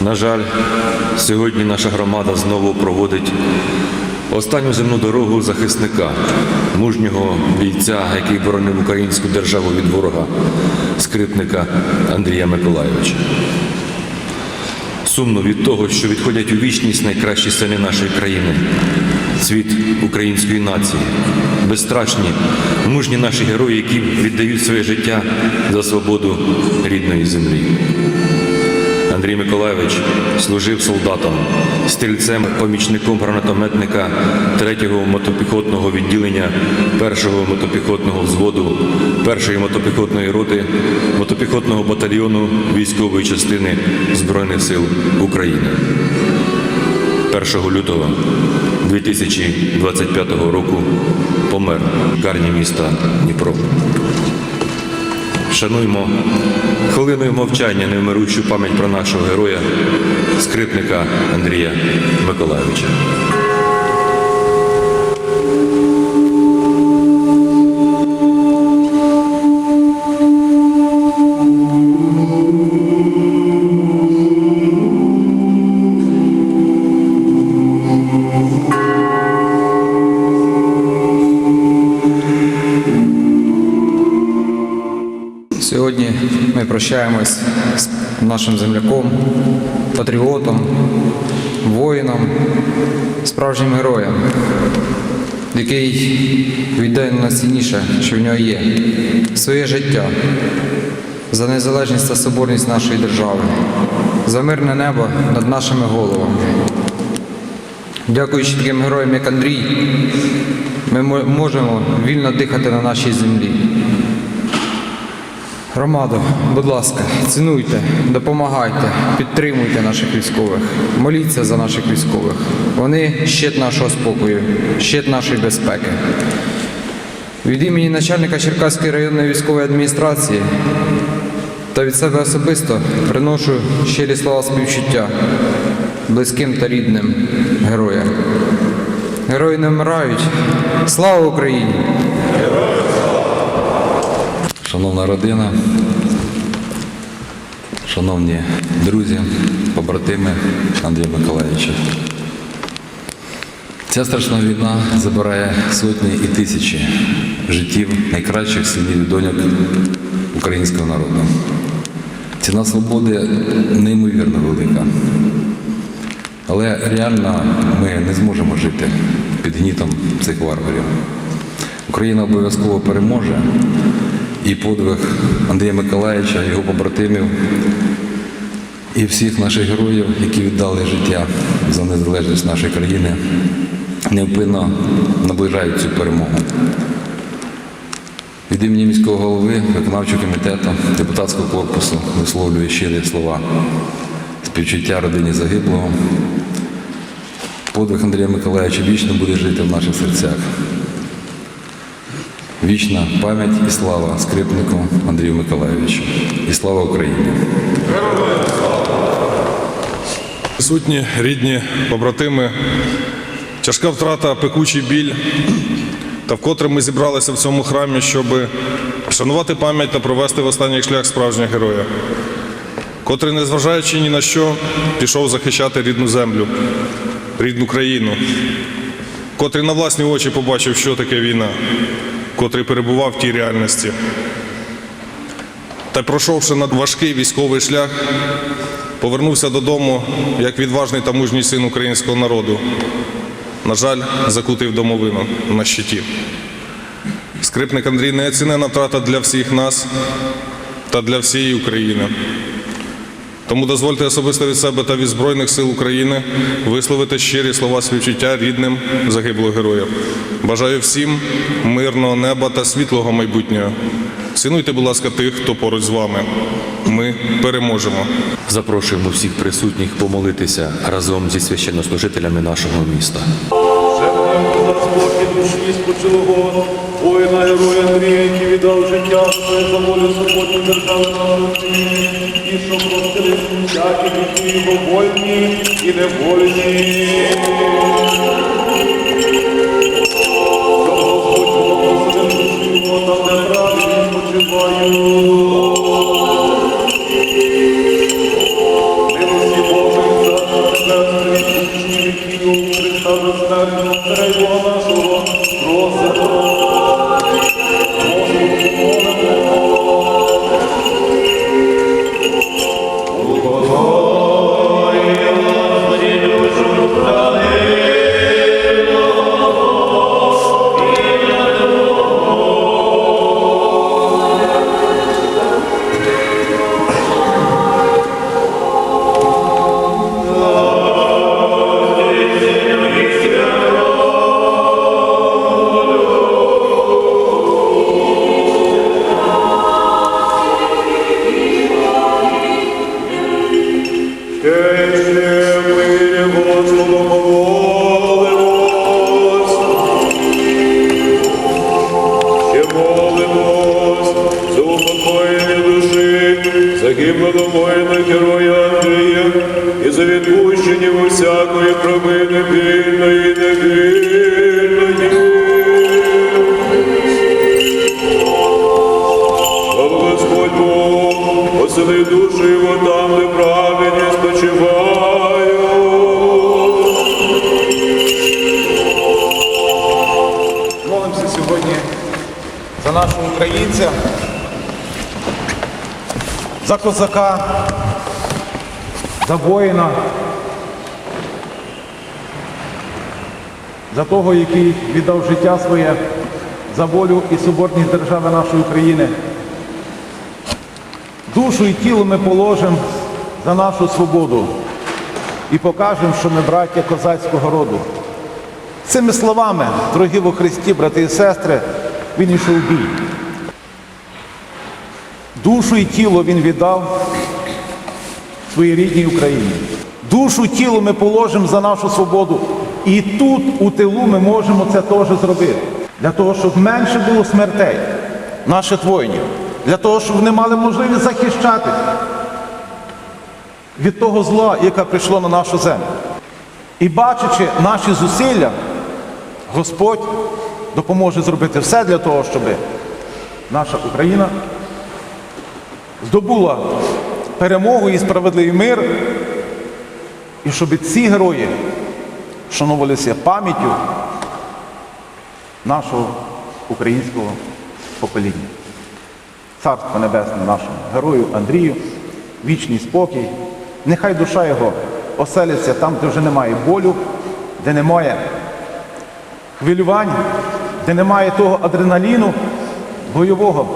На жаль, сьогодні наша громада знову проводить останню земну дорогу захисника, мужнього бійця, який боронив українську державу від ворога, скрипника Андрія Миколайовича. Сумно від того, що відходять у вічність найкращі сини нашої країни, цвіт української нації, безстрашні, мужні наші герої, які віддають своє життя за свободу рідної землі. Андрій Миколайович служив солдатом, стрільцем, помічником гранатометника 3-го мотопіхотного відділення 1-го мотопіхотного взводу 1-ї мотопіхотної роти мотопіхотного батальйону військової частини Збройних сил України. 1 лютого 2025 року помер в карні міста Дніпро. Шануймо хвилиною мовчання невмиручу пам'ять про нашого героя, скрипника Андрія Миколайовича. Сьогодні ми прощаємось з нашим земляком, патріотом, воїном, справжнім героєм, який віддає найцінніше, що в нього є своє життя за незалежність та соборність нашої держави, за мирне небо над нашими головами. Дякуючи таким героям, як Андрій, ми можемо вільно дихати на нашій землі. Громадо, будь ласка, цінуйте, допомагайте, підтримуйте наших військових, моліться за наших військових. Вони щит нашого спокою, щит нашої безпеки. Від імені начальника Черкаської районної військової адміністрації та від себе особисто приношу щирі слова співчуття близьким та рідним героям. Герої не вмирають. Слава Україні! Шановна родина, шановні друзі, побратими Андрія Миколаївича. Ця страшна війна забирає сотні і тисячі життів найкращих синів і доньок українського народу. Ціна свободи неймовірно велика. Але реально ми не зможемо жити під гнітом цих варварів. Україна обов'язково переможе, і подвиг Андрія Миколаївича, його побратимів і всіх наших героїв, які віддали життя за незалежність нашої країни, невпинно наближають цю перемогу. Від імені міського голови, виконавчого комітету, депутатського корпусу висловлюю щирі слова співчуття родині загиблого. Подвиг Андрія Миколаївича вічно буде жити в наших серцях. Вічна пам'ять і слава скрипнику Андрію Миколаївичу. І слава Україні! Присутні, рідні, побратими, тяжка втрата, пекучий біль. Та вкотре ми зібралися в цьому храмі, щоб вшанувати пам'ять та провести в останній шлях справжнього героя, котрий, незважаючи ні на що, пішов захищати рідну землю, рідну країну, котрий на власні очі побачив, що таке війна, котрий перебував в тій реальності. Та пройшовши над важкий військовий шлях, повернувся додому як відважний та мужній син українського народу. На жаль, закутив домовину на щиті. Скрипник Андрій неоцінена втрата для всіх нас та для всієї України. Тому дозвольте особисто від себе та від Збройних сил України висловити щирі слова співчуття рідним загиблих героїв. Бажаю всім мирного неба та світлого майбутнього. Цінуйте, будь ласка, тих, хто поруч з вами. Ми переможемо. Запрошуємо всіх присутніх помолитися разом зі священнослужителями нашого міста. Спокій душі спочилого воїна героя Андрія, який віддав життя своє за волю свободної держави Україні, і що простили всякі віки його вольні і невольні. Господь благословив душу його там, де праведні спочивають. Душу його там, де праведні спочивають. Молимося сьогодні за нашого українця, за козака, за воїна, за того, який віддав життя своє за волю і соборність держави нашої України. Душу і тіло ми положимо за нашу свободу і покажемо, що ми браття козацького роду. Цими словами, дорогі во Христі, брати і сестри, він йшов у бій. Душу і тіло він віддав своїй рідній Україні. Душу і тіло ми положимо за нашу свободу. І тут, у тилу, ми можемо це теж зробити. Для того, щоб менше було смертей наших воїнів. Для того, щоб вони мали можливість захищатись від того зла, яке прийшло на нашу землю. І бачачи наші зусилля, Господь допоможе зробити все для того, щоб наша Україна здобула перемогу і справедливий мир, і щоб ці герої шанувалися пам'яттю нашого українського покоління. Царство Небесне нашому герою Андрію, вічний спокій. Нехай душа його оселиться там, де вже немає болю, де немає хвилювань, де немає того адреналіну бойового,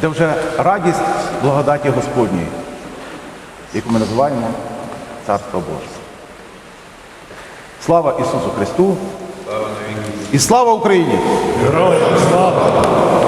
де вже радість благодаті Господньої, яку ми називаємо Царство Боже. Слава Ісусу Христу! І слава Україні! Героям слава!